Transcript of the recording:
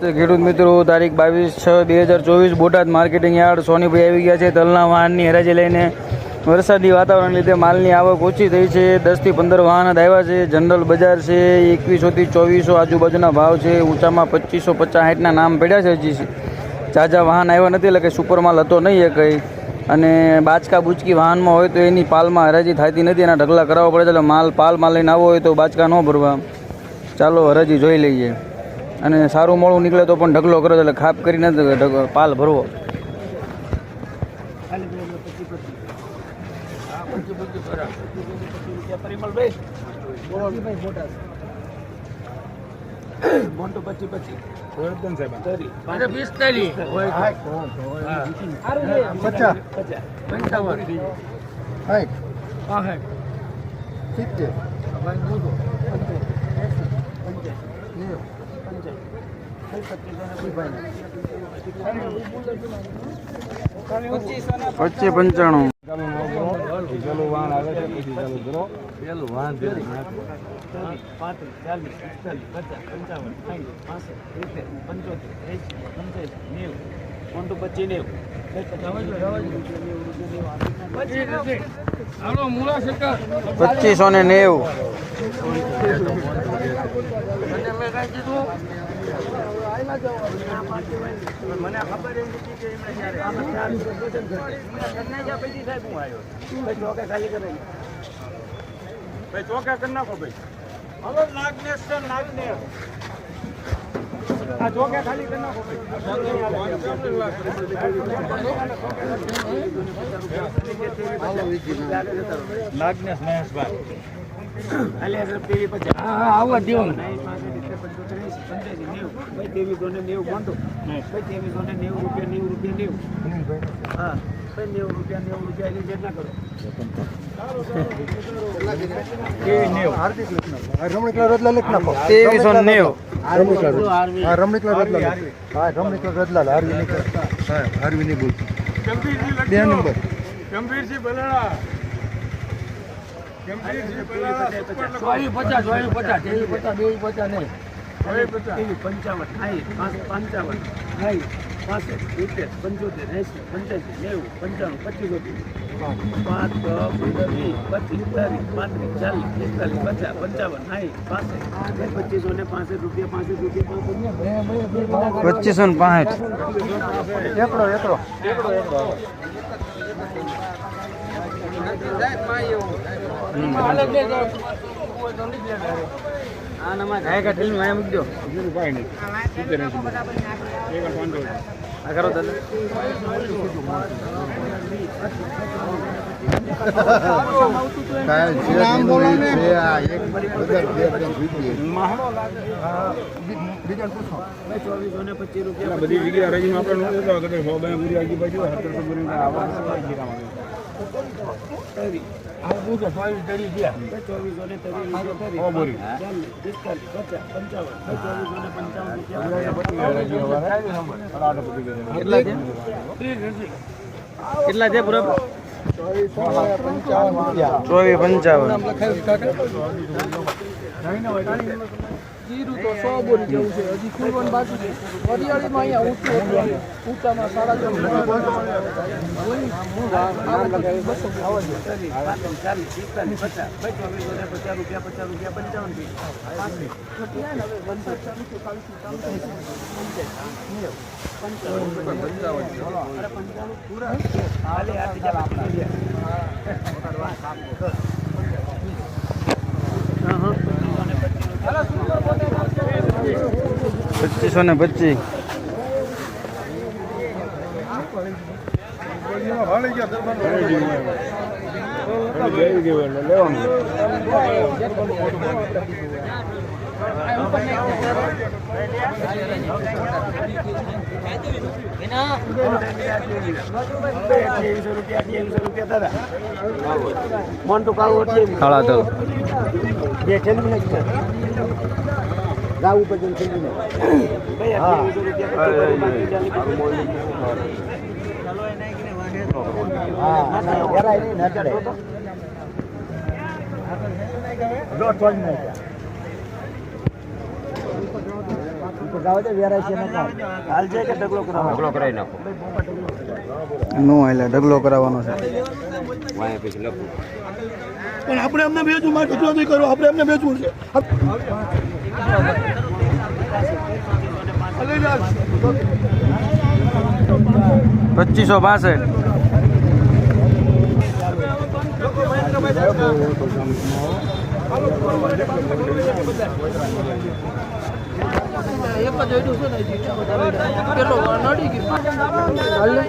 ખેડૂત મિત્રો, તારીખ બાવીસ છ બે હજાર ચોવીસ, બોટાદ માર્કેટિંગ યાર્ડ સોનીભાઈ આવી ગયા છે. તલના વાહનની હરાજી લઈને વરસાદી વાતાવરણ લીધે માલની આવક ઓછી થઈ છે. દસથી પંદર વાહન આવ્યા છે. જનરલ બજાર છે એકવીસોથી ચોવીસો આજુબાજુના ભાવ છે. ઊંચામાં પચીસો પચાસ સાઠના નામ પડ્યા છે હજી ઝાઝા વાહન આવ્યા નથી, એટલે કે સુપર માલ હતો નહીં એ કંઈ. અને બાચકા બુચકી વાહનમાં હોય તો એની પાલમાં હરાજી થતી નથી. એના ઢગલા કરાવવા પડે છે, એટલે માલ પાલમાં લઈને આવવો હોય તો બાચકા ન ભરવા. ચાલો હરાજી જોઈ લઈએ. અને સારું મોળું નીકળે તો પણ ઢગલો કરો એટલે ખાપ કરીને પાલ ભરવો પંચાવન પચીસ પંચાણું. પેલું વાહન આવે છે પછી ચાલુ કરો પેલું પચાસ પંચાવન પંચોતેર પંચ્યાસી નેવું પચીસ નેવું? પચીસો ને નેવું. મને ખબર એમ નથી કે સાહેબ હું આવ્યો ભાઈ ચોકે ખાલી કરે ભાઈ ચોકે કરી નાખો ભાઈ. હવે નાગનેશ છે નાગનેશ આ ચોકે ખાલી કરી નાખો નાગનેશ મહેશભાઈ. આવવા દેવો ત્રેવીસો ને નેવું મોટું ત્રેવીસો ને નેવું રૂપિયા નેવું રૂપિયા નેવું હા નેવું રૂપિયા નેવું રૂપિયા એટલે જેટલા કરો ત્રેવીસો નેવું રમણીકલા હા રમણીકલા રદલા લખ. હા રમણીકલા રદલા હારવી નહીં હારવી નહીં બોલતું બે નંબર. ગંભીરસિંહ બલાડા ચોવીસ પચાસ. ચોવીસ પચાસ ત્રેવીસ પચાસ બે પચાસ નહીં. ત્રેવીસ પંચાવન પાંચ પંચાવન સાઠ પાસઠ સિત્તેર પંચોતેર એંસી પંચ્યાસી નેવું પંચાણું પચીસ પાંચ પંદર વીસ પચીસ ત્રીસ પાંત્રીસ ચાલીસ એકતાલીસ પચાસ પંચાવન સાઠ પાસઠ. પચીસો ને પાસઠ રૂપિયા પાસઠ રૂપિયા પચીસો ને પાસઠ. એકડો એકડો. એકડો નમા રૂપિયા બધી જગ્યાએ રજીમાં આપણે નહોતું જતા કદાચ સો બે પૂરી આગી બાજુ સત્તરસો પૂરી આવા કેટલા છે પૂરા? પંચાવન. ચોવીસ પંચાવન. જીરું તો સો બોરી જેવું છે. હજી ખુલવાનું બાકી છે. વરિયાળીમાં અહીંયા ઊંચું. ઊંચામાં સાડા ચાર ચાલીસ પિસ્તાલીસ પચાસ ચોવીસો ને પચાસ રૂપિયા પચાસ રૂપિયા પંચાવન પચીસો ને પચીસ. જઈ ગયું એટલે તો બે રૂપિયા ત્રેવીસો ગાવું ભજન થઈ હા. ઢગલો કરાવવાનો છે. પણ આપણે એમને ભેજવું મારે ઢગલો નહીં કરવો આપણે એમને ભેજવું છે. પચીસો બાસઠ. નડી ગયું